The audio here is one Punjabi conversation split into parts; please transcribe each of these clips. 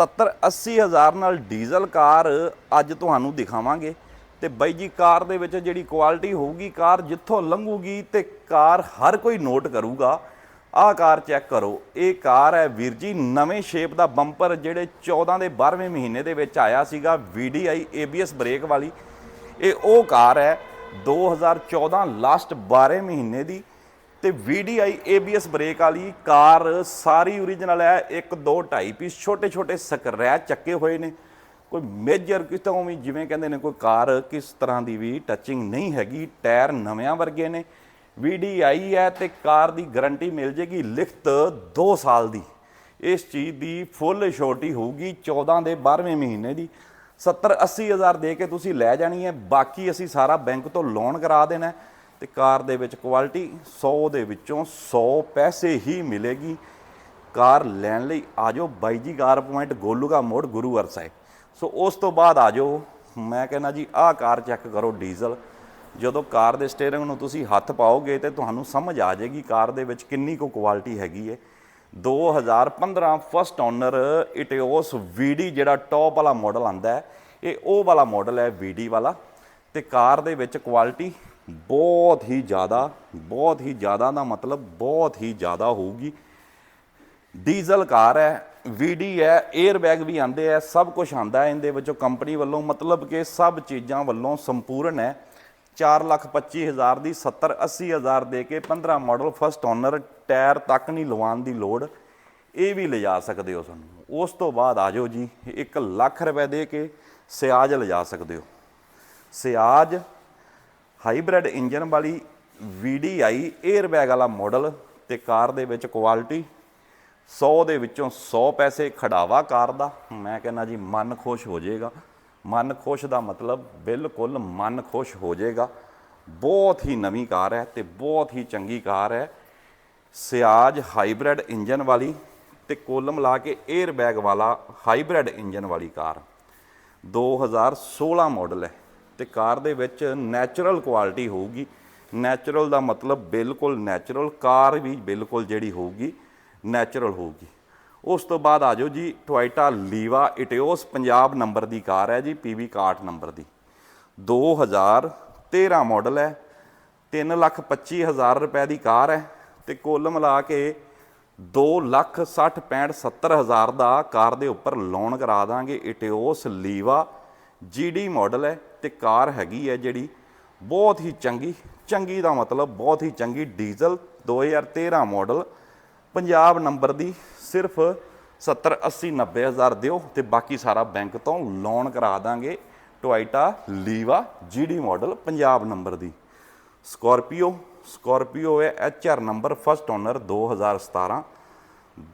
70 80 ਹਜ਼ਾਰ ਨਾਲ ਡੀਜ਼ਲ ਕਾਰ ਅੱਜ ਤੁਹਾਨੂੰ ਦਿਖਾਵਾਂਗੇ। ਤੇ ਬਾਈ ਜੀ, ਕਾਰ ਦੇ ਵਿੱਚ ਜਿਹੜੀ ਕੁਆਲਿਟੀ ਹੋਊਗੀ, ਕਾਰ ਜਿੱਥੋਂ ਲੰਘੂਗੀ ਤੇ ਕਾਰ ਹਰ ਕੋਈ ਨੋਟ ਕਰੂਗਾ। ਆਹ ਕਾਰ ਚੈੱਕ ਕਰੋ, ਇਹ ਕਾਰ ਹੈ ਵੀਰ ਜੀ, ਨਵੇਂ ਸ਼ੇਪ ਦਾ ਬੰਪਰ ਜਿਹੜੇ 14 ਦੇ 12ਵੇਂ ਮਹੀਨੇ ਦੇ ਵਿੱਚ ਆਇਆ ਸੀਗਾ VDI ABS ਬ੍ਰੇਕ ਵਾਲੀ। ਇਹ ਉਹ ਕਾਰ ਹੈ 2014 ਲਾਸਟ 12 ਮਹੀਨੇ ਦੀ। ਤੇ VDI ABS ਬ੍ਰੇਕ ਵਾਲੀ ਕਾਰ ਸਾਰੀ ਓਰੀਜਨਲ ਹੈ 1 2 2.5 ਪੀਸ ਛੋਟੇ ਛੋਟੇ ਸਕ੍ਰੈਚ ਚੱਕੇ ਹੋਏ ਨੇ। ਕੋਈ ਮੇਜਰ ਕਿਤੋਂ ਵੀ ਜਿਵੇਂ ਕਹਿੰਦੇ ਨੇ, ਕੋਈ ਕਾਰ ਕਿਸ ਤਰ੍ਹਾਂ ਦੀ ਵੀ ਟੱਚਿੰਗ ਨਹੀਂ ਹੈਗੀ, ਟਾਇਰ ਨਵਿਆਂ ਵਰਗੇ ਨੇ। VDI ਹੈ ਤੇ ਕਾਰ ਦੀ ਗਾਰੰਟੀ ਮਿਲ ਜੇਗੀ ਲਿਖਤ 2 ਸਾਲ ਦੀ। ਇਸ ਚੀਜ਼ ਦੀ ਫੁੱਲ ਛੋਟੀ ਹੋਊਗੀ 14 ਦੇ 12ਵੇਂ ਮਹੀਨੇ ਦੀ। 70 80 ਹਜ਼ਾਰ ਦੇ ਕੇ ਤੁਸੀਂ ਲੈ ਜਾਣੀ ਹੈ, ਬਾਕੀ ਅਸੀਂ ਸਾਰਾ ਬੈਂਕ ਤੋਂ ਲੋਨ ਕਰਾ ਦੇਣਾ ਤੇ ਕਾਰ ਦੇ ਵਿੱਚ ਕੁਆਲਿਟੀ 100 ਦੇ ਵਿੱਚੋਂ 100 ਪੈਸੇ ਹੀ ਮਿਲੇਗੀ। ਕਾਰ ਲੈਣ ਲਈ ਆਜੋ ਬਾਈ ਜੀ, ਕਾਰ ਪੁਆਇੰਟ ਗੋਲੂਗਾ ਮੋੜ ਗੁਰੂਵਰ ਸਾਹਿਬ। ਸੋ ਉਸ ਤੋਂ ਬਾਅਦ ਆਜੋ, ਮੈਂ ਕਹਿੰਦਾ ਜੀ, ਆਹ ਕਾਰ ਚੈੱਕ ਕਰੋ ਡੀਜ਼ਲ। ਜਦੋਂ ਕਾਰ ਦੇ ਸਟੀਅਰਿੰਗ ਨੂੰ ਤੁਸੀਂ ਹੱਥ ਪਾਓਗੇ ਤੇ ਤੁਹਾਨੂੰ ਸਮਝ ਆ ਜਾਏਗੀ ਕਾਰ ਦੇ ਵਿੱਚ ਕਿੰਨੀ ਕੁ ਕੁਆਲਿਟੀ ਹੈਗੀ ਹੈ 2015 ਫਸਟ ਓਨਰ ਇਟਿਓਸ VD ਜਿਹੜਾ ਟੌਪ ਵਾਲਾ ਮਾਡਲ ਆਂਦਾ ਹੈ, ਇਹ ਉਹ ਵਾਲਾ ਮਾਡਲ ਹੈ VD ਵਾਲਾ। ਤੇ ਕਾਰ ਦੇ ਵਿੱਚ ਕੁਆਲਿਟੀ ਬਹੁਤ ਹੀ ਜ਼ਿਆਦਾ, ਬਹੁਤ ਹੀ ਜ਼ਿਆਦਾ ਦਾ ਮਤਲਬ ਬਹੁਤ ਹੀ ਜ਼ਿਆਦਾ ਹੋਊਗੀ। ਡੀਜ਼ਲ ਕਾਰ ਹੈ VD ਹੈ 에ਅਰ ਬੈਗ ਵੀ ਆਂਦੇ ਹੈ, ਸਭ ਕੁਝ ਆਂਦਾ ਹੈ ਇਹਦੇ ਵਿੱਚੋਂ। ਕੰਪਨੀ ਵੱਲੋਂ ਮਤਲਬ ਕਿ ਸਭ ਚੀਜ਼ਾਂ ਵੱਲੋਂ ਸੰਪੂਰਨ ਹੈ। 425000 ਦੀ 70 80000 ਦੇ ਕੇ 15 ਮਾਡਲ ਫਸਟ ਓਨਰ, ਟਾਇਰ ਤੱਕ ਨਹੀਂ ਲਵਾਉਣ ਦੀ ਲੋੜ। ਇਹ ਵੀ ਲਿਜਾ ਸਕਦੇ ਹੋ ਸਾਨੂੰ। ਉਸ ਤੋਂ ਬਾਅਦ ਆ ਜਾਓ ਜੀ 1 ਲੱਖ ਰੁਪਏ ਦੇ ਕੇ ਸਿਆਜ ਲਿਜਾ ਸਕਦੇ ਹੋ। ਸਿਆਜ ਹਾਈਬ੍ਰਿਡ ਇੰਜਨ ਵਾਲੀ VDI 에ਅਰ ਬੈਗ ਵਾਲਾ ਮਾਡਲ ਤੇ ਕਾਰ ਦੇ ਵਿੱਚ ਕੁਆਲਿਟੀ 100 ਦੇ ਵਿੱਚੋਂ 100 ਪੈਸੇ ਖੜਾਵਾ ਕਾਰ ਦਾ। ਮੈਂ ਕਹਿੰਦਾ ਜੀ, ਮਨ ਖੁਸ਼ ਹੋ ਜਾਏਗਾ। ਮਨ ਖੁਸ਼ ਦਾ ਮਤਲਬ ਬਿਲਕੁਲ ਮਨ ਖੁਸ਼ ਹੋ ਜਾਏਗਾ। ਬਹੁਤ ਹੀ ਨਵੀਂ ਕਾਰ ਹੈ ਤੇ ਬਹੁਤ ਹੀ ਚੰਗੀ ਕਾਰ ਹੈ। ਸਿਆਜ ਹਾਈਬ੍ਰਿਡ ਇੰਜਨ ਵਾਲੀ ਤੇ ਕੋਲਮ ਲਾ ਕੇ 에ਅਰ ਬੈਗ ਵਾਲਾ ਹਾਈਬ੍ਰਿਡ ਇੰਜਨ ਵਾਲੀ ਕਾਰ। 2016 ਮਾਡਲ ਹੈ। ਤੇ ਕਾਰ ਦੇ ਵਿੱਚ ਨੈਚੁਰਲ ਕੁਆਲਿਟੀ ਹੋਊਗੀ। ਨੈਚੁਰਲ ਦਾ ਮਤਲਬ ਬਿਲਕੁਲ ਨੈਚੁਰਲ ਕਾਰ ਵੀ ਬਿਲਕੁਲ ਜਿਹੜੀ ਹੋਊਗੀ ਨੈਚੁਰਲ ਹੋਊਗੀ। ਉਸ ਤੋਂ ਬਾਅਦ ਆ ਜਾਓ ਜੀ Toyota Liva Etios Punjab number ਦੀ ਕਾਰ ਹੈ ਜੀ ਪੀਵੀ 61 ਨੰਬਰ ਦੀ। 2013 ਮਾਡਲ ਹੈ 325000 ਰੁਪਏ ਦੀ ਕਾਰ ਹੈ ਤੇ ਕੁੱਲ ਮਿਲਾ ਕੇ 2 ਲੱਖ 60 65 70 ਹਜ਼ਾਰ ਦਾ ਕਾਰ ਦੇ ਉੱਪਰ ਲੋਨ ਕਰਾ ਦਾਂਗੇ। ਇਟਿਓਸ ਲੀਵਾ ਜੀਡੀ ਮਾਡਲ ਹੈ ਤੇ ਕਾਰ ਹੈਗੀ ਹੈ ਜਿਹੜੀ ਬਹੁਤ ਹੀ ਚੰਗੀ ਚੰਗੀ ਦਾ ਮਤਲਬ ਬਹੁਤ ਹੀ ਚੰਗੀ ਡੀਜ਼ਲ 2013 ਮਾਡਲ ਪੰਜਾਬ ਨੰਬਰ ਦੀ ਸਿਰਫ 70 80 90 ਹਜ਼ਾਰ ਦਿਓ ਤੇ ਬਾਕੀ ਸਾਰਾ ਬੈਂਕ ਤੋਂ ਲੋਨ ਕਰਾ ਦਾਂਗੇ Toyota, Liva, G D model Punjab number ਦੀ। ਸਕਾਰਪੀਓ ਸਕਾਰਪੀਓ ਹੈ H R number first owner 2017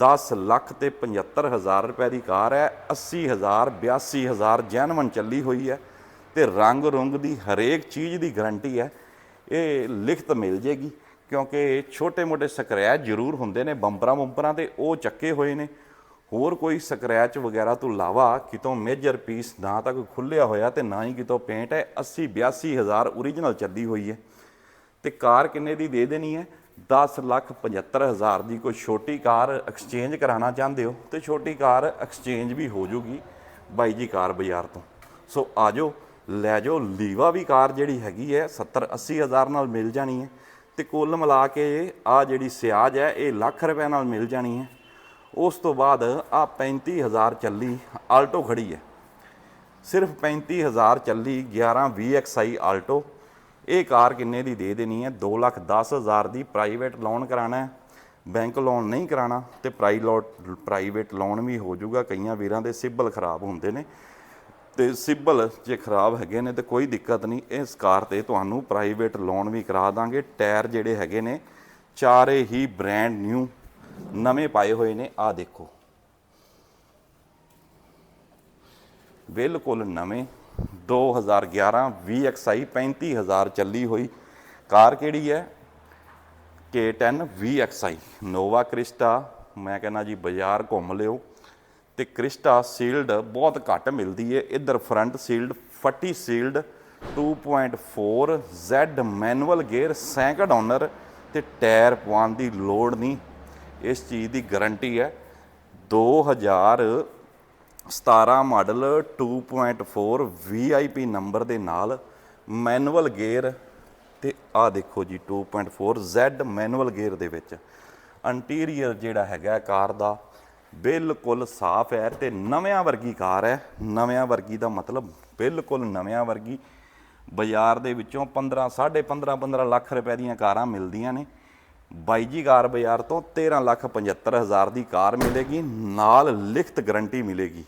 10 lakh ਤੇ 75 ਹਜ਼ਾਰ ਰੁਪਏ ਦੀ ਕਾਰ ਹੈ 80 ਹਜ਼ਾਰ 82 ਹਜ਼ਾਰ ਜੈਨਵਨ ਚੱਲੀ ਹੋਈ ਹੈ। ਤੇ ਰੰਗ ਰੁੰਗ ਦੀ ਹਰੇਕ ਚੀਜ਼ ਦੀ ਗਾਰੰਟੀ ਹੈ। ਇਹ ਲਿਖਤ ਮਿਲ ਜੇਗੀ, ਕਿਉਂਕਿ ਛੋਟੇ-ਮੋਟੇ ਸਕ੍ਰੈਚ ਜ਼ਰੂਰ ਹੁੰਦੇ ਨੇ ਬੰਪਰਾਂ ਬੰਪਰਾਂ ਤੇ ਉਹ ਚੱਕੇ ਹੋਏ ਨੇ। ਹੋਰ ਕੋਈ ਸਕ੍ਰੈਚ ਵਗੈਰਾ ਤੋਂ ਇਲਾਵਾ ਕਿਤੋਂ ਮੇਜਰ ਪੀਸ ਨਾ ਤਾਂ ਕੋਈ ਖੁੱਲਿਆ ਹੋਇਆ ਤੇ ਨਾ ਹੀ ਕਿਤੋਂ ਪੇਂਟ ਹੈ 80 82 ਹਜ਼ਾਰ ਓਰੀਜਨਲ ਚੱਲੀ ਹੋਈ ਹੈ। ਤੇ ਕਾਰ ਕਿੰਨੇ ਦੀ ਦੇ ਦੇਣੀ ਹੈ? 10 ਲੱਖ 75 ਹਜ਼ਾਰ ਦੀ। ਕੋਈ ਛੋਟੀ ਕਾਰ ਐਕਸਚੇਂਜ ਕਰਾਉਣਾ ਚਾਹੁੰਦੇ ਹੋ, ਤੇ ਛੋਟੀ ਕਾਰ ਐਕਸਚੇਂਜ ਵੀ ਹੋ ਜੂਗੀ ਬਾਈ ਜੀ ਕਾਰ ਬਾਜ਼ਾਰ ਤੋਂ। ਸੋ ਆਜੋ ਲੈ ਜਾਓ, ਲੀਵਾ ਵੀ ਕਾਰ ਜਿਹੜੀ ਹੈਗੀ ਹੈ 70 80 ਹਜ਼ਾਰ ਨਾਲ ਮਿਲ ਜਾਣੀ ਹੈ ਤੇ ਕੁੱਲ ਮਿਲਾ ਕੇ ਆ ਜਿਹੜੀ ਸਿਆਜ ਹੈ, ਇਹ ਲੱਖ ਰੁਪਏ ਨਾਲ ਮਿਲ ਜਾਣੀ ਹੈ। ਉਸ ਤੋਂ ਬਾਅਦ ਆ 35000 ਚੱਲੀ ਆਲਟੋ ਖੜੀ ਹੈ। ਸਿਰਫ 35000 ਚੱਲੀ 11 VXI ਆਲਟੋ। ਇਹ ਕਾਰ ਕਿੰਨੇ ਦੀ ਦੇ ਦੇਣੀ ਹੈ? 2 ਲੱਖ 10 ਹਜ਼ਾਰ ਦੀ ਪ੍ਰਾਈਵੇਟ ਲੋਨ ਕਰਾਣਾ ਹੈ। ਬੈਂਕ ਲੋਨ ਨਹੀਂ ਕਰਾਣਾ ਤੇ ਪ੍ਰਾਈ ਲੋਟ ਪ੍ਰਾਈਵੇਟ ਲੋਨ ਵੀ ਹੋ ਜਾਊਗਾ। ਕਈਆਂ ਵੀਰਾਂ ਦੇ ਸਿਬਲ ਖਰਾਬ ਹੁੰਦੇ ਨੇ। ਤੇ ਸਿਬਲ ਜੇ ਖਰਾਬ ਹੈਗੇ ਨੇ ਤੇ ਕੋਈ ਦਿੱਕਤ ਨਹੀਂ ਇਸ ਕਾਰ ਤੇ ਤੁਹਾਨੂੰ ਪ੍ਰਾਈਵੇਟ ਲੋਨ ਵੀ ਕਰਾ ਦਾਂਗੇ। ਟਾਇਰ ਜਿਹੜੇ ਹੈਗੇ ਨੇ, ਚਾਰੇ ਹੀ ਬ੍ਰਾਂਡ ਨਿਊ ਨਵੇਂ ਪਾਏ ਹੋਏ ਨੇ। ਆ ਦੇਖੋ। ਬਿਲਕੁਲ ਨਵੇਂ। 2011 VXI 35000 ਚੱਲੀ ਹੋਈ। ਕਾਰ ਕਿਹੜੀ ਹੈ? K10 VXI ਨੋਵਾ ਕ੍ਰਿਸਟਾ ਮੈਂ ਕਹਿੰਦਾ ਜੀ, ਬਾਜ਼ਾਰ ਘੁੰਮ ਲਿਓ। ਤੇ ਕ੍ਰਿਸਟਾ ਸੀਲਡ ਬਹੁਤ ਘੱਟ ਮਿਲਦੀ ਹੈ ਇੱਧਰ ਫਰੰਟ ਸੀਲਡ, ਫੱਟੀ ਸੀਲਡ 2.4 Z ਮੈਨੂਅਲ ਗੇਅਰ ਸੈਂਕੜ ਓਨਰ ਤੇ ਟਾਇਰ ਪਵਾਉਣ ਦੀ ਲੋੜ ਨਹੀਂ। ਇਸ ਚੀਜ਼ ਦੀ ਗਾਰੰਟੀ ਹੈ। 2000 17 ਮਾਡਲ 2.4 VIP ਨੰਬਰ ਦੇ ਨਾਲ ਮੈਨੂਅਲ ਗੇਅਰ ਤੇ ਆ ਦੇਖੋ ਜੀ 2.4 Z ਮੈਨੂਅਲ ਗੇਅਰ ਦੇ ਵਿੱਚ। ਇੰਟੀਰੀਅਰ ਜਿਹੜਾ ਹੈਗਾ ਕਾਰ ਦਾ ਬਿਲਕੁਲ ਸਾਫ਼ ਹੈ ਤੇ ਨਵਿਆਂ ਵਰਗੀ ਕਾਰ ਹੈ। ਨਵਿਆਂ ਵਰਗੀ ਦਾ ਮਤਲਬ ਬਿਲਕੁਲ ਨਵਿਆਂ ਵਰਗੀ। ਬਾਜ਼ਾਰ ਦੇ ਵਿੱਚੋਂ 15 15.5 15 ਲੱਖ ਰੁਪਏ ਦੀਆਂ ਕਾਰਾਂ ਮਿਲਦੀਆਂ ਨੇ। ਬਾਈ ਜੀ, ਕਾਰ ਬਾਜ਼ਾਰ ਤੋਂ 13 ਲੱਖ 75 ਹਜ਼ਾਰ ਦੀ ਕਾਰ ਮਿਲੇਗੀ, ਨਾਲ ਲਿਖਤ ਗਾਰੰਟੀ ਮਿਲੇਗੀ।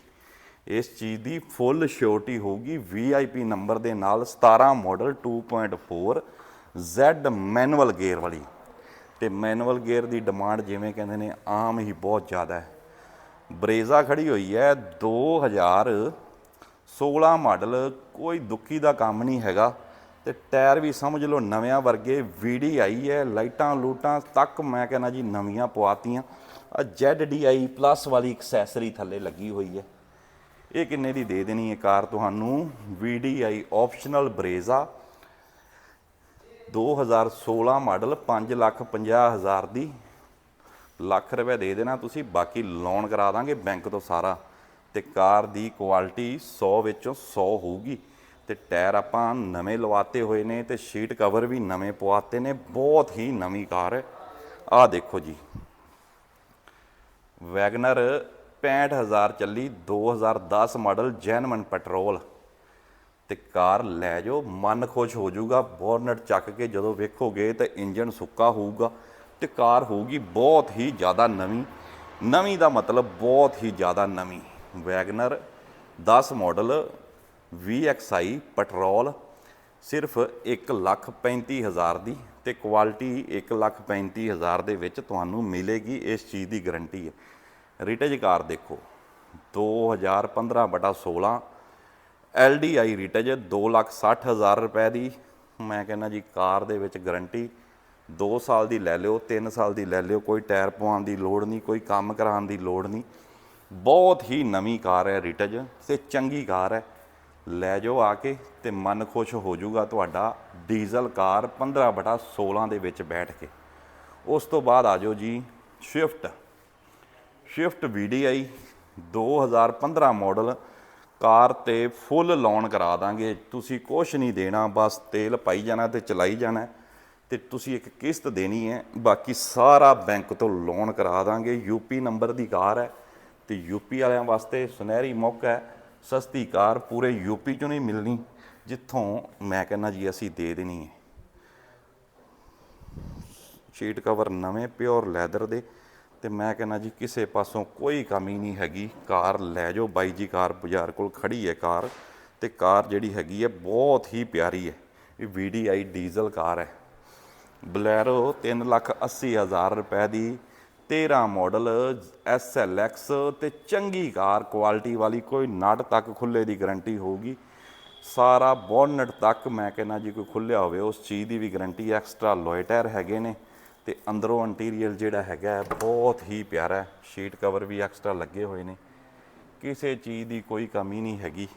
ਇਸ ਚੀਜ਼ ਦੀ ਫੁੱਲ ਸ਼ੋਰਟੀ ਹੋਊਗੀ। VIP ਨੰਬਰ ਦੇ ਨਾਲ 17 ਮਾਡਲ 2.4 Z ਮੈਨੂਅਲ ਗੇਅਰ ਵਾਲੀ। ਤੇ ਮੈਨੂਅਲ ਗੇਅਰ ਦੀ ਡਿਮਾਂਡ ਜਿਵੇਂ ਕਹਿੰਦੇ ਨੇ, ਆਮ ਹੀ ਬਹੁਤ ਜ਼ਿਆਦਾ ਹੈ। ਬਰੇਜ਼ਾ ਖੜੀ ਹੋਈ ਹੈ। 2016 ਮਾਡਲ ਕੋਈ ਦੁੱਖੀ ਦਾ ਕੰਮ ਨਹੀਂ ਹੈਗਾ ਤੇ ਟਾਇਰ ਵੀ ਸਮਝ ਲਓ ਨਵਿਆਂ ਵਰਗੇ VDI ਹੈ। ਲਾਈਟਾਂ ਲੂਟਾਂ ਤੱਕ ਮੈਂ ਕਹਿੰਦਾ ਜੀ ਨਵੀਆਂ ਪਵਾਤੀਆਂ। ਆ ZDI ਪਲੱਸ ਵਾਲੀ ਐਕਸੈਸਰੀ ਥੱਲੇ ਲੱਗੀ ਹੋਈ ਹੈ। ਇਹ ਕਿੰਨੇ ਦੀ ਦੇ ਦੇਣੀ ਹੈ ਕਾਰ ਤੁਹਾਨੂੰ? VDI optional Brezza. 2016 model 5 lakh 50 ਹਜ਼ਾਰ ਦੀ। ਲੱਖ ਰੁਪਏ ਦੇ ਦੇਣਾ, ਤੁਸੀਂ ਬਾਕੀ ਲੋਨ ਕਰਾ ਦਾਂਗੇ ਬੈਂਕ ਤੋਂ ਸਾਰਾ। ਤੇ ਕਾਰ ਦੀ ਕੁਆਲਿਟੀ 100 ਵਿੱਚੋਂ 100 ਹੋਊਗੀ। ਤੇ ਟਾਇਰ ਆਪਾਂ ਨਵੇਂ ਲਵਾਤੇ ਹੋਏ ਨੇ ਤੇ ਸ਼ੀਟ ਕਵਰ ਵੀ ਨਵੇਂ ਪਵਾਤੇ ਨੇ, ਬਹੁਤ ਹੀ ਨਵੀਂ ਕਾਰ ਹੈ। ਆਹ ਦੇਖੋ ਜੀ। ਵੈਗਨਰ 65000 ਚੱਲੀ 2010 ਮਾਡਲ ਜੈਨਮਨ ਪੈਟਰੋਲ ਤੇ ਕਾਰ ਲੈ ਜਾਓ, ਮਨ ਖੁਸ਼ ਹੋ ਜਾਊਗਾ ਬੋਰਨਟ ਚੱਕ ਕੇ ਜਦੋਂ ਵੇਖੋਗੇ ਤਾਂ ਇੰਜਨ ਸੁੱਕਾ ਹੋਊਗਾ। ਤੇ ਕਾਰ ਹੋਊਗੀ, ਬਹੁਤ ਹੀ ਜ਼ਿਆਦਾ ਨਵੀਂ। ਨਵੀਂ ਦਾ ਮਤਲਬ ਬਹੁਤ ਹੀ ਜ਼ਿਆਦਾ ਨਵੀਂ। ਵੈਗਨਰ 10 ਮਾਡਲ VXI ਪੈਟਰੋਲ, ਸਿਰਫ 135000 ਦੀ ਤੇ ਕੁਆਲਿਟੀ 135000 ਦੇ ਵਿੱਚ ਤੁਹਾਨੂੰ ਮਿਲੇਗੀ, ਇਸ ਚੀਜ਼ ਦੀ ਗਾਰੰਟੀ ਹੈ। ਰਿਟੇਜ ਕਾਰ ਦੇਖੋ 2015 ਬਟਾ 16 LDI ਰਿਟੇਜ 260000 ਰੁਪਏ ਦੀ। ਮੈਂ ਕਹਿੰਦਾ ਜੀ, ਕਾਰ ਦੇ ਵਿੱਚ ਗਾਰੰਟੀ 2 ਸਾਲ ਦੀ ਲੈ ਲਿਓ 3 ਸਾਲ ਦੀ ਲੈ ਲਿਓ, ਕੋਈ ਟਾਇਰ ਪਵਾਉਣ ਦੀ ਲੋੜ ਨਹੀਂ, ਕੋਈ ਕੰਮ ਕਰਾਉਣ ਦੀ ਲੋੜ ਨਹੀਂ। ਬਹੁਤ ਹੀ ਨਵੀਂ ਕਾਰ ਹੈ ਰਿਟਜ ਤੇ ਚੰਗੀ ਕਾਰ ਹੈ। ਲੈ ਜਾਓ ਆ ਕੇ ਤੇ ਮਨ ਖੁਸ਼ ਹੋ ਜਾਊਗਾ ਤੁਹਾਡਾ ਡੀਜ਼ਲ ਕਾਰ 15 ਬਟਾ 16 ਦੇ ਵਿੱਚ ਬੈਠ ਕੇ। ਉਸ ਤੋਂ ਬਾਅਦ ਆ ਜਾਓ ਜੀ Swift Swift VDI 2015 model car ਤੇ ਫੁੱਲ ਲੋਨ ਕਰਾ ਦਾਂਗੇ। ਤੁਸੀਂ ਕੁਛ ਨਹੀਂ ਦੇਣਾ, ਬਸ ਤੇਲ ਪਾਈ ਜਾਣਾ ਤੇ ਚਲਾਈ ਜਾਣਾ। ਤੇ ਤੁਸੀਂ ਇੱਕ ਕਿਸ਼ਤ ਦੇਣੀ ਹੈ, ਬਾਕੀ ਸਾਰਾ ਬੈਂਕ ਤੋਂ ਲੋਨ ਕਰਾ ਦਾਂਗੇ। ਯੂਪੀ ਨੰਬਰ ਦੀ ਕਾਰ ਹੈ ਤੇ ਯੂਪੀ ਵਾਲਿਆਂ ਵਾਸਤੇ ਸੁਨਹਿਰੀ ਮੌਕਾ ਹੈ। ਸਸਤੀ ਕਾਰ ਪੂਰੇ ਯੂਪੀ ਚੋਂ ਨਹੀਂ ਮਿਲਣੀ, ਜਿੱਥੋਂ ਮੈਂ ਕਹਿੰਦਾ ਜੀ ਅਸੀਂ ਦੇ ਦੇਣੀ ਹੈ। ਸ਼ੀਟ ਕਵਰ ਨਵੇਂ ਪਿਓਰ ਲੈਦਰ ਦੇ ਤੇ ਮੈਂ ਕਹਿੰਦਾ ਜੀ ਕਿਸੇ ਪਾਸੋਂ ਕੋਈ ਕਮੀ ਨਹੀਂ ਹੈਗੀ। ਕਾਰ ਲੈ ਜਾਓ, ਬਾਈ ਜੀ ਕਾਰ ਬਾਜ਼ਾਰ ਕੋਲ ਖੜੀ ਹੈ ਕਾਰ ਤੇ ਕਾਰ ਜਿਹੜੀ ਹੈਗੀ ਹੈ ਬਹੁਤ ਹੀ ਪਿਆਰੀ ਹੈ। ਇਹ VDI ਡੀਜ਼ਲ ਕਾਰ ਹੈ। ਬਲੈਰੋ 380000 ਰੁਪਏ ਦੀ 13 ਮਾਡਲ SLX ਤੇ ਚੰਗੀ ਕਾਰ ਕੁਆਲਿਟੀ ਵਾਲੀ ਕੋਈ ਨਟ ਤੱਕ ਖੁੱਲੇ ਦੀ ਗਾਰੰਟੀ ਹੋਊਗੀ। ਸਾਰਾ ਬੋਨਟ ਤੱਕ ਮੈਂ ਕਹਿੰਦਾ ਜੀ ਕੋਈ ਖੁੱਲਿਆ ਹੋਵੇ, ਉਸ ਚੀਜ਼ ਦੀ ਵੀ ਗਾਰੰਟੀ ਐਕਸਟਰਾ ਲੋਏ ਟਾਇਰ ਹੈਗੇ ਨੇ ਤੇ ਅੰਦਰੋਂ ਇੰਟੀਰੀਅਰ ਜਿਹੜਾ ਹੈਗਾ ਬਹੁਤ ਹੀ ਪਿਆਰਾ ਸ਼ੀਟ ਕਵਰ ਵੀ ਐਕਸਟਰਾ ਲੱਗੇ ਹੋਏ ਨੇ। ਕਿਸੇ ਚੀਜ਼ ਦੀ ਕੋਈ ਕਮੀ ਨਹੀਂ ਹੈਗੀ।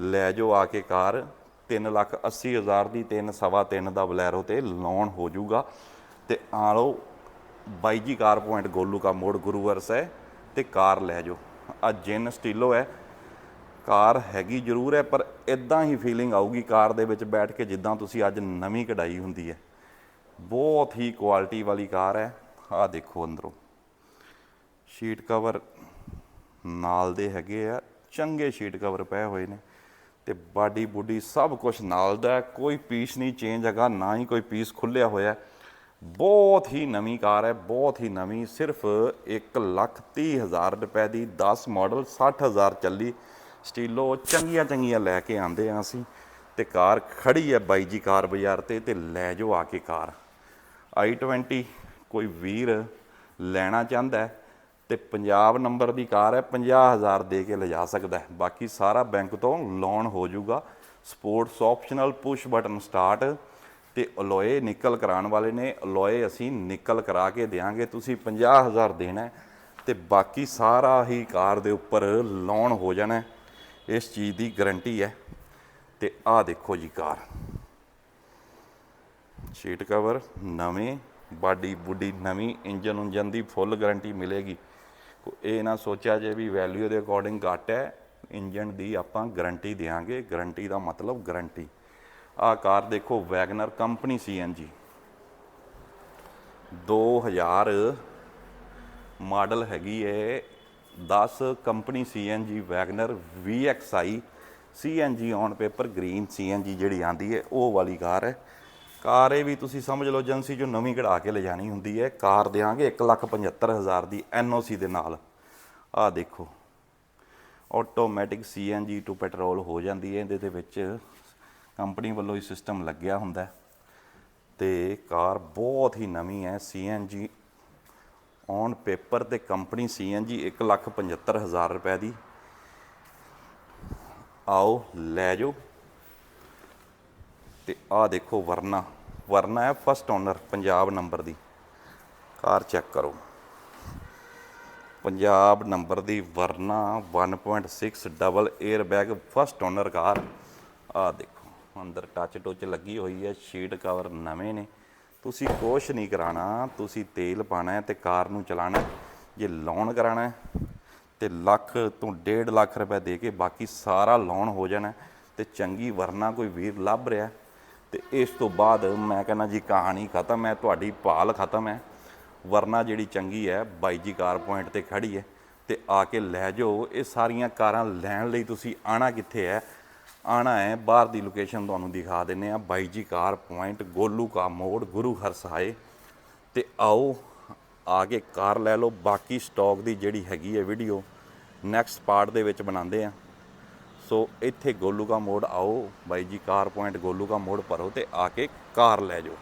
ਲੈ ਜਾਓ ਆ ਕੇ ਕਾਰ। 3 ਲੱਖ 80 ਹਜ਼ਾਰ ਦੀ 3 ਸਵਾ 3 ਦਾ ਬਲੈਰੋ ਤੇ ਲੋਨ ਹੋ ਜਾਊਗਾ। ਤੇ ਆ ਲਓ, ਬਾਈ ਜੀ ਕਾਰ ਪੁਆਇੰਟ ਗੋਲੂ ਕਾ ਮੋੜ ਗੁਰੂਵਰਸ ਹੈ ਤੇ ਕਾਰ ਲੈ ਜਾਓ। ਆ ਜਿਨ ਸਟੀਲੋ ਹੈ। ਕਾਰ ਹੈਗੀ ਜ਼ਰੂਰ ਹੈ, ਪਰ ਇਦਾਂ ਹੀ ਫੀਲਿੰਗ ਆਊਗੀ ਕਾਰ ਦੇ ਵਿੱਚ ਬੈਠ ਕੇ, ਜਿੱਦਾਂ ਤੁਸੀਂ ਅੱਜ ਨਵੀਂ ਕਢਾਈ ਹੁੰਦੀ ਹੈ। ਬਹੁਤ ਹੀ ਕੁਆਲਿਟੀ ਵਾਲੀ ਕਾਰ ਹੈ। ਆ ਦੇਖੋ ਅੰਦਰੋਂ। ਸ਼ੀਟ ਕਵਰ ਨਾਲ ਦੇ ਹੈਗੇ ਆ। ਚੰਗੇ ਸ਼ੀਟ ਕਵਰ ਪਏ ਹੋਏ ਨੇ। ਤੇ ਬਾਡੀ ਬੁੱਡੀ ਸਭ ਕੁਝ ਨਾਲ ਦਾ ਕੋਈ ਪੀਸ ਨਹੀਂ ਚੇਂਜ ਹੈਗਾ, ਨਾ ਹੀ ਕੋਈ ਪੀਸ ਖੁੱਲਿਆ ਹੋਇਆ ਬਹੁਤ ਹੀ ਨਵੀਂ ਕਾਰ ਹੈ, ਬਹੁਤ ਹੀ ਨਵੀਂ, ਸਿਰਫ 130000 ਰੁਪਏ ਦੀ 10 ਮਾਡਲ 60000 ਚੱਲੀ। ਸਟੀਲੋ ਚੰਗੀਆਂ ਚੰਗੀਆਂ ਲੈ ਕੇ ਆਂਦੇ ਆ ਅਸੀਂ ਤੇ ਕਾਰ ਖੜੀ ਹੈ ਬਾਈ ਜੀ ਕਾਰ ਬਾਜ਼ਾਰ ਤੇ ਤੇ ਲੈ ਜਾਓ ਆ ਕੇ ਕਾਰ। i20 ਕੋਈ ਵੀਰ ਲੈਣਾ ਚਾਹੁੰਦਾ ਹੈ ਤੇ ਪੰਜਾਬ ਨੰਬਰ ਦੀ ਕਾਰ ਹੈ 50000 ਦੇ ਕੇ ਲਿਜਾ ਸਕਦਾ ਹੈ। ਬਾਕੀ ਸਾਰਾ ਬੈਂਕ ਤੋਂ ਲੋਨ ਹੋ ਜਾਊਗਾ। Sports optional push button start ਤੇ ਅਲੋਏ ਨਿਕਲ ਕਰਾਉਣ ਵਾਲੇ ਨੇ। ਅਲੋਏ ਅਸੀਂ ਨਿਕਲ ਕਰਾ ਕੇ ਦੇਾਂਗੇ ਤੁਸੀਂ 50000 ਦੇਣਾ ਹੈ ਤੇ ਬਾਕੀ ਸਾਰਾ ਹੀ ਕਾਰ ਦੇ ਉੱਪਰ ਲੋਨ ਹੋ ਜਾਣਾ ਇਸ ਚੀਜ਼ ਦੀ ਗਾਰੰਟੀ ਹੈ। ਤੇ ਆਹ ਦੇਖੋ ਜੀ ਕਾਰ। ਸ਼ੀਟ ਕਵਰ ਨਵੇਂ, ਬਾਡੀ ਬੁੱਡੀ ਨਵੀਂ ਇੰਜਨ ਉਂਜਨ ਦੀ ਫੁੱਲ ਗਾਰੰਟੀ ਮਿਲੇਗੀ। ਇਹ ਨਾ ਸੋਚਿਆ ਜੇ ਵੀ ਵੈਲਿਊ ਦੇ ਅਕੋਰਡਿੰਗ ਘੱਟ ਹੈ ਇੰਜਨ ਦੀ ਆਪਾਂ ਗਾਰੰਟੀ ਦੇਾਂਗੇ ਗਾਰੰਟੀ ਦਾ ਮਤਲਬ ਗਾਰੰਟੀ ਆਹ ਕਾਰ ਦੇਖੋ ਵੈਗਨਰ ਕੰਪਨੀ ਸੀਐਨਜੀ 2000 ਮਾਡਲ ਹੈਗੀ ਹੈ 10 company CNG WagonR VXI CNG on paper green CNG ਜਿਹੜੀ ਆਂਦੀ ਹੈ ਉਹ ਵਾਲੀ ਕਾਰ ਹੈ। ਕਾਰ ਇਹ ਵੀ ਤੁਸੀਂ ਸਮਝ ਲਓ, ਏਜੰਸੀ ਚੋਂ ਨਵੀਂ ਕਢਾ ਕੇ ਲਿਜਾਣੀ ਹੁੰਦੀ ਹੈ। ਕਾਰ ਦੇਾਂਗੇ 175000 ਦੀ ਐਨਓਸੀ ਦੇ ਨਾਲ। ਆਹ ਦੇਖੋ, ਆਟੋਮੈਟਿਕ ਸੀਐਨਜੀ ਟੂ ਪੈਟਰੋਲ ਹੋ ਜਾਂਦੀ ਹੈ। ਇਹਦੇ ਦੇ ਵਿੱਚ ਕੰਪਨੀ ਵੱਲੋਂ ਹੀ ਸਿਸਟਮ ਲੱਗਿਆ ਹੁੰਦਾ ਹੈ। ਤੇ ਕਾਰ ਬਹੁਤ ਹੀ ਨਵੀਂ ਹੈ। ਸੀਐਨਜੀ ਔਨ ਪੇਪਰ ਤੇ ਕੰਪਨੀ ਸੀਐਨਜੀ 175000 ਰੁਪਏ ਦੀ। ਆਓ, ਲੈ ਜਾਓ। ਤੇ ਆਹ ਦੇਖੋ ਵਰਨਾ। ਵਰਨਾ ਹੈ ਫਸਟ ਓਨਰ ਪੰਜਾਬ ਨੰਬਰ ਦੀ। ਕਾਰ ਚੈੱਕ ਕਰੋ। ਪੰਜਾਬ ਨੰਬਰ ਦੀ Verna 1.6 double air bag first owner car. ਆਹ ਦੇਖੋ, ਅੰਦਰ ਟੱਚ ਟੁੱਚ ਲੱਗੀ ਹੋਈ ਹੈ ਸ਼ੀਟ ਕਵਰ ਨਵੇਂ ਨੇ। ਤੁਸੀਂ ਕੁਛ ਨਹੀਂ ਕਰਾਣਾ, ਤੁਸੀਂ ਤੇਲ ਪਾਣਾ ਹੈ ਤੇ ਕਾਰ ਨੂੰ ਚਲਾਣਾ ਜੇ ਲੋਨ ਕਰਾਣਾ ਹੈ, ਤੇ ਲੱਖ ਤੋਂ 1.5 ਲੱਖ ਰੁਪਏ ਦੇ ਕੇ ਬਾਕੀ ਸਾਰਾ ਲੋਨ ਹੋ ਜਾਣਾ ਹੈ ਤੇ ਚੰਗੀ ਵਰਨਾ ਕੋਈ ਵੀਰ ਲੱਭ ਰਿਹਾ ਤੇ ਇਸ ਤੋਂ ਬਾਅਦ ਮੈਂ ਕਹਿੰਦਾ ਜੀ ਕਹਾਣੀ ਖਤਮ ਹੈ, ਤੁਹਾਡੀ ਭਾਲ ਖਤਮ ਹੈ। ਵਰਨਾ ਜਿਹੜੀ ਚੰਗੀ ਹੈ, ਬਾਈ ਜੀ ਕਾਰ ਪੁਆਇੰਟ ਤੇ ਖੜੀ ਹੈ ਤੇ ਆ ਕੇ ਲੈ ਜਾਓ। ਇਹ ਸਾਰੀਆਂ ਕਾਰਾਂ ਲੈਣ ਲਈ ਤੁਸੀਂ ਆਣਾ ਕਿੱਥੇ ਹੈ? ਆਣਾ ਹੈ, ਬਾਹਰ ਦੀ ਲੋਕੇਸ਼ਨ ਤੁਹਾਨੂੰ ਦਿਖਾ ਦਿੰਨੇ ਆ ਬਾਈ ਜੀ ਕਾਰ ਪੁਆਇੰਟ ਗੋਲੂ ਕਾ ਮੋੜ, ਗੁਰੂ ਹਰਸਾਏ ਤੇ ਆਓ, ਆ ਕੇ ਕਾਰ ਲੈ ਲਓ। ਬਾਕੀ ਸਟਾਕ ਦੀ ਜਿਹੜੀ ਹੈਗੀ ਹੈ ਵੀਡੀਓ ਨੈਕਸਟ ਪਾਰਟ ਦੇ ਵਿੱਚ ਬਣਾਉਂਦੇ ਆ ਸੋ ਇੱਥੇ ਗੋਲੂਕਾ ਮੋੜ ਆਓ, ਬਾਈ ਜੀ, ਕਾਰ ਪੁਆਇੰਟ ਗੋਲੂਕਾ ਮੋੜ ਭਰੋ ਤੇ ਆ ਕੇ ਕਾਰ ਲੈ ਜਾਓ।